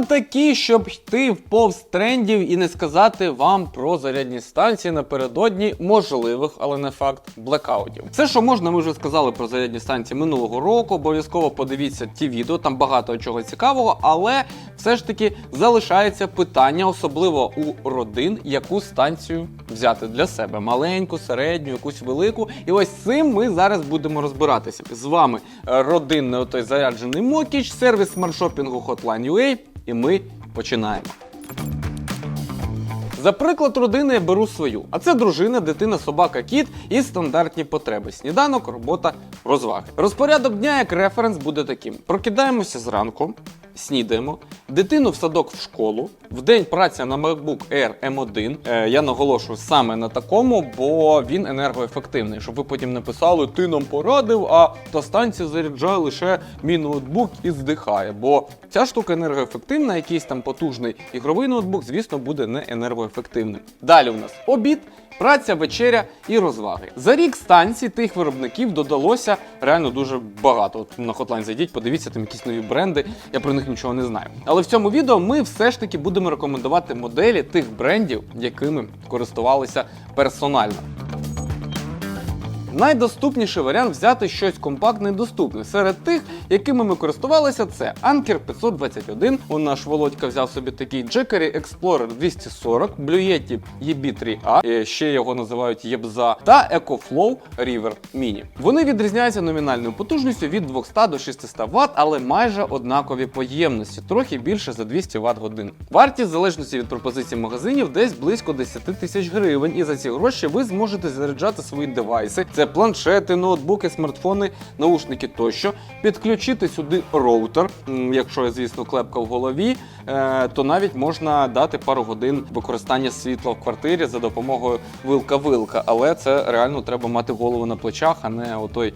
ми такі, щоб йти в повз трендів і не сказати вам про зарядні станції напередодні можливих, але не факт, блекаутів. Все, що можна, ми вже сказали про зарядні станції минулого року. Обов'язково подивіться ті відео, там багато чого цікавого, але все ж таки залишається питання, особливо у родин, яку станцію взяти для себе: маленьку, середню, якусь велику. І ось цим ми зараз будемо розбиратися. З вами е, родинний отой заряджений Мокіч, сервіс смартшопінгу Hotline UA, і ми починаємо. За приклад родини я беру свою, а це дружина, дитина, собака, кіт і стандартні потреби: сніданок, робота, розваги. Розпорядок дня як референс буде таким: прокидаємося зранку, снідаємо, дитину в садок в школу. В день праця на MacBook Air M1. Е, я наголошую саме на такому, бо він енергоефективний. Щоб ви потім не писали, ти нам порадив, а та станція заряджає лише мій ноутбук і здихає. Бо ця штука енергоефективна, якийсь там потужний ігровий ноутбук, звісно, буде не енергоефективним. Далі у нас обід. Праця, вечеря і розваги. За рік станцій тих виробників додалося реально дуже багато. От на Hotline зайдіть, подивіться там якісь нові бренди. Я про них нічого не знаю. Але в цьому відео ми все ж таки будемо рекомендувати моделі тих брендів, якими користувалися персонально. Найдоступніший варіант взяти щось компактне і доступне. Серед тих, якими ми користувалися, це Anker 521. У наш Володька взяв собі такий Jackery Explorer 240, Blue Yeti EB3A, е, ще його називають Єбза, та EcoFlow River Mini. Вони відрізняються номінальною потужністю від 200 до 600 Вт, але майже однакові по ємності, трохи більше за 200 Вт годин. Вартість в залежності від пропозиції магазинів десь близько 10 тисяч гривень, і за ці гроші ви зможете заряджати свої девайси. Це планшети, ноутбуки, смартфони, наушники тощо. Підключити сюди роутер, якщо, звісно, клепка в голові, е, то навіть можна дати пару годин використання світла в квартирі за допомогою вилка-вилка. Але це реально треба мати голову на плечах, а не отой.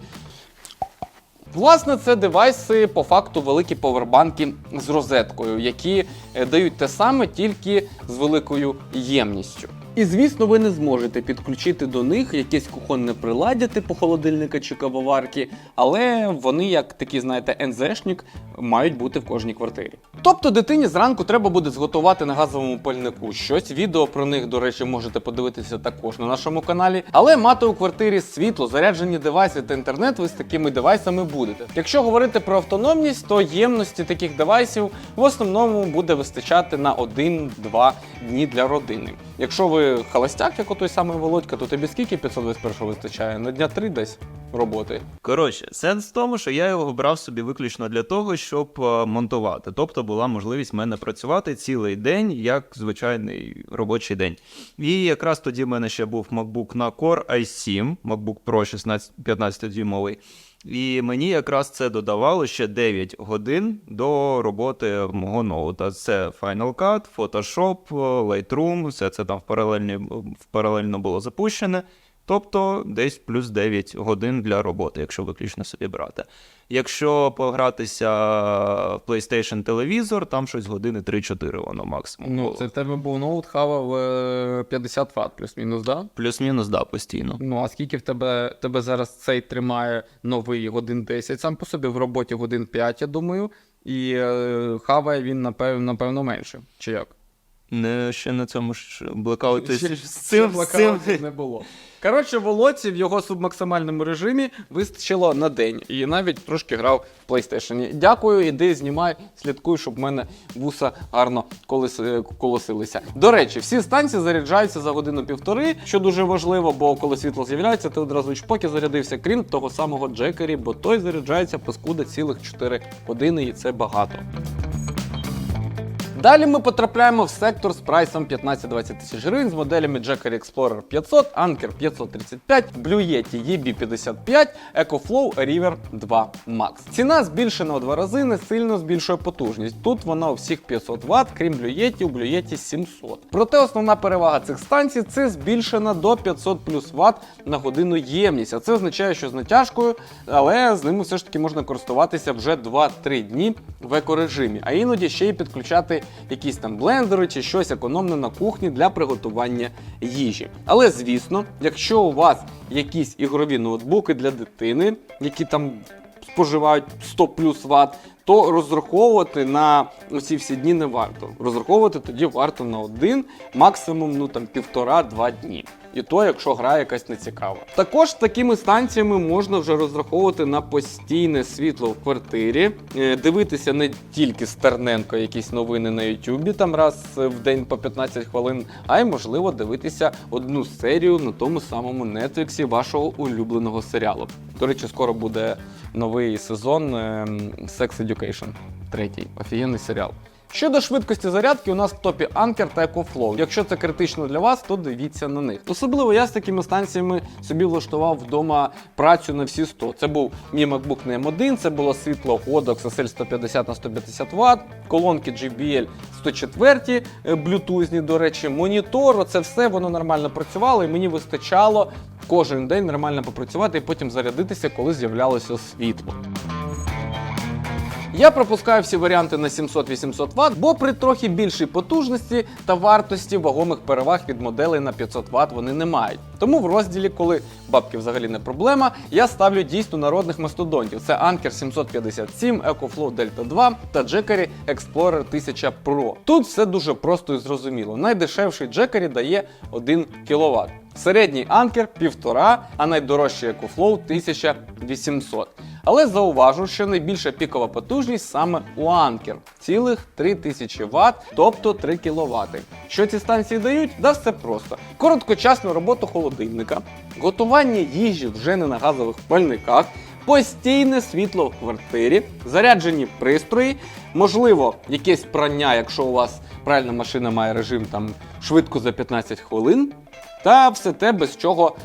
Власне, це девайси по факту великі повербанки з розеткою, які е, дають те саме тільки з великою ємністю. І звісно, ви не зможете підключити до них якесь кухонне приладдя типу холодильника чи кавоварки, але вони, як такі, знаєте, НЗшник, мають бути в кожній квартирі. Тобто дитині зранку треба буде зготувати на газовому пальнику щось. Відео про них, до речі, можете подивитися також на нашому каналі. Але мати у квартирі світло, заряджені девайси та інтернет, ви з такими девайсами будете. Якщо говорити про автономність, то ємності таких девайсів в основному буде вистачати на 1-2 дні для родини. Якщо ви холостяк, як той самий Володька, то тобі скільки 521 вистачає? На дня 3 десь роботи. Коротше, сенс в тому, що я його брав собі виключно для того, щоб е, монтувати. Тобто була можливість в мене працювати цілий день, як звичайний робочий день. І якраз тоді в мене ще був MacBook на Core i7, MacBook Pro 16 15 дюймовий. І мені якраз це додавало ще 9 годин до роботи мого ноута. Це Final Cut, Photoshop, Lightroom, все це там в паралельні, в паралельно було запущене. Тобто десь плюс 9 годин для роботи, якщо виключно собі брати. Якщо погратися в PlayStation телевізор, там щось години 3-4 воно максимум. Ну, це в тебе був ноут хавав е, 50 Вт плюс-мінус, да? Плюс-мінус, да, постійно. Ну, а скільки в тебе, тебе зараз цей тримає новий годин 10, сам по собі в роботі годин 5, я думаю, і е, хаває він, напевно, напевно, менше. Чи як? Не, ще на цьому ж блекауті. Ще- з ще цим, з цим, не було. Коротше, Володці в його субмаксимальному режимі вистачило на день. І навіть трошки грав в PlayStation. Дякую, іди, знімай, слідкуй, щоб в мене вуса гарно колеси- колосилися. До речі, всі станції заряджаються за годину-півтори, що дуже важливо, бо коли світло з'являється, ти одразу чпок і зарядився, крім того самого Джекері, бо той заряджається паскуда цілих 4 години, і це багато. Далі ми потрапляємо в сектор з прайсом 15-20 тисяч гривень з моделями Jackery Explorer 500, Anker 535, Blue Yeti EB55, EcoFlow River 2 Max. Ціна збільшена у два рази, не сильно збільшує потужність. Тут вона у всіх 500 Вт, крім Blue Yeti, у Blue Yeti 700. Проте основна перевага цих станцій це збільшена до 500 плюс Вт на годину ємність. А це означає, що з натяжкою, але з ними все ж таки можна користуватися вже 2-3 дні в екорежимі, а іноді ще й підключати якісь там блендери чи щось економне на кухні для приготування їжі. Але звісно, якщо у вас якісь ігрові ноутбуки для дитини, які там споживають 100 плюс Вт, то розраховувати на ці всі дні не варто. Розраховувати тоді варто на один, максимум ну там півтора-два дні. І то, якщо гра якась нецікава. Також такими станціями можна вже розраховувати на постійне світло в квартирі, е, дивитися не тільки Стерненко якісь новини на Ютубі там раз в день по 15 хвилин, а й можливо дивитися одну серію на тому самому Нетфліксі вашого улюбленого серіалу. До речі, скоро буде новий сезон ем, Sex Education, третій. Офігенний серіал. Щодо швидкості зарядки, у нас в топі Anker та EcoFlow. Якщо це критично для вас, то дивіться на них. Особливо я з такими станціями собі влаштував вдома працю на всі 100. Це був мій MacBook на M1, це було світло Godox SL 150 на 150 Вт, колонки JBL 104, е, блютузні, до речі, монітор. Оце все воно нормально працювало, і мені вистачало кожен день нормально попрацювати і потім зарядитися, коли з'являлося світло. Я пропускаю всі варіанти на 700-800 Вт, бо при трохи більшій потужності та вартості вагомих переваг від моделей на 500 Вт вони не мають. Тому в розділі, коли бабки взагалі не проблема, я ставлю дійсно народних мастодонтів. Це Anker 757, EcoFlow Delta 2 та Jackery Explorer 1000 Pro. Тут все дуже просто і зрозуміло. Найдешевший Jackery дає 1 кВт. Середній анкер 1,5, а найдорожчий EcoFlow 1800. Але зауважу, що найбільша пікова потужність саме у Anker – цілих 3000 Вт, тобто 3 кВт. Що ці станції дають? Да все просто. Короткочасну роботу холодильника, готування їжі вже не на газових пальниках, постійне світло в квартирі, заряджені пристрої, можливо, якесь прання, якщо у вас пральна машина має режим там швидко за 15 хвилин. Та все те, без чого,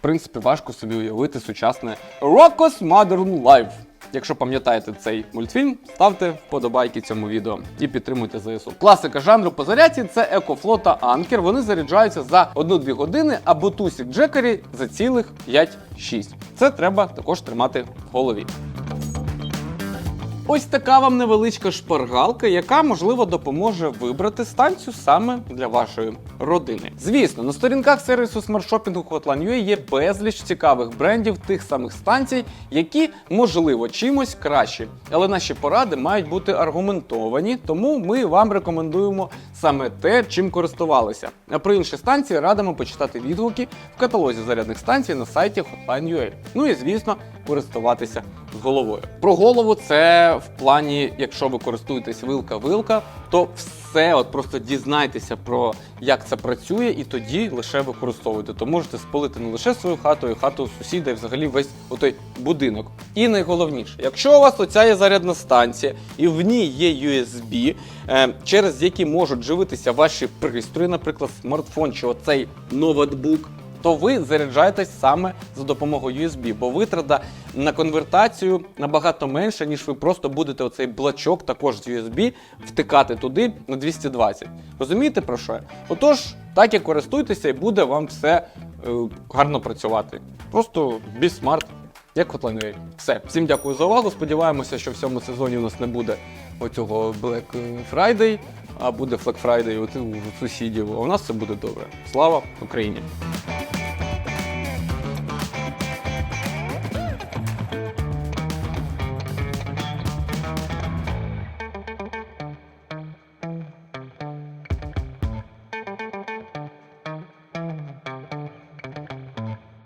принципі, важко собі уявити сучасне Rocko's Modern Life. Якщо пам'ятаєте цей мультфільм, ставте вподобайки цьому відео і підтримуйте ЗСУ. Класика жанру по зарядці це екофлота Анкер. Вони заряджаються за 1-2 години, а бутусік Джекері за цілих 5-6. Це треба також тримати в голові. Ось така вам невеличка шпаргалка, яка можливо допоможе вибрати станцію саме для вашої родини. Звісно, на сторінках сервісу смартшопінгу Hotline.ua є безліч цікавих брендів тих самих станцій, які можливо чимось кращі. Але наші поради мають бути аргументовані, тому ми вам рекомендуємо саме те, чим користувалися. А про інші станції радимо почитати відгуки в каталозі зарядних станцій на сайті Hotline.ua. Ну і звісно, користуватися головою. Про голову це в плані, якщо ви користуєтесь вилка-вилка, то все от просто дізнайтеся про як це працює, і тоді лише використовуйте. То можете спалити не лише свою хату, і хату сусіда, і взагалі весь отой будинок. І найголовніше, якщо у вас оця є зарядна станція, і в ній є USB, е, через які можуть живитися ваші пристрої, наприклад, смартфон чи оцей ноутбук, то ви заряджаєтесь саме за допомогою USB, бо витрата на конвертацію набагато менша, ніж ви просто будете оцей блочок також з USB втикати туди на 220. Розумієте про що? Отож, так і користуйтеся, і буде вам все е, гарно працювати. Просто smart, як Hotline.ua. Все, всім дякую за увагу. Сподіваємося, що в цьому сезоні у нас не буде оцього Black Friday, а буде Black Friday у сусідів. А у нас все буде добре. Слава Україні!